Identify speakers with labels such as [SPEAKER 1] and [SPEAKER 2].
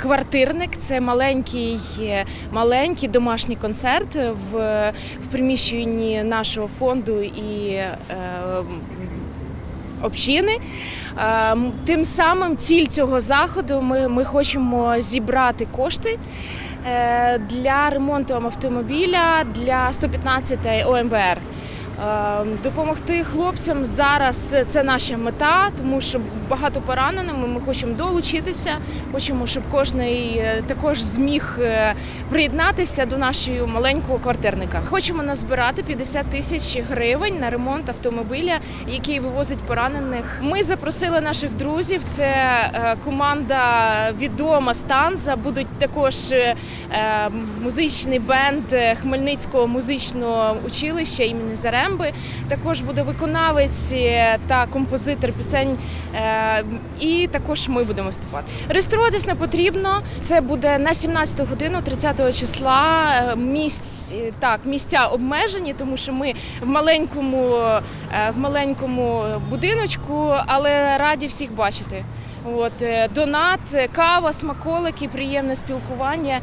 [SPEAKER 1] Квартирник це маленький, маленький домашній концерт в, в приміщенні нашого фонду і е, общини. Е, Тим самим ціль цього заходу ми, ми хочемо зібрати кошти е, для ремонту автомобіля для 115-ї ОМБР. Е, Допомогти хлопцям зараз це наша мета, тому що багато пораненими. Ми хочемо долучитися, хочемо, щоб кожен також зміг е, приєднатися до нашого маленького квартирника. Хочемо назбирати 50 тисяч гривень на ремонт автомобіля, який вивозить поранених. Ми запросили наших друзів. Це е, команда відома Станза. Будуть також е, музичний бенд Хмельницького музичного училища імені Заремби. Також буде виконавець та композитор пісень. Е, І також ми будемо виступати. Реєструватись не потрібно. Це буде на 17 годину, 30 числа. Е, Місць е, так, місця обмежені, тому що ми в маленькому, в маленькому будиночку, але раді всіх бачити. От донат, кава, смаколики, приємне спілкування.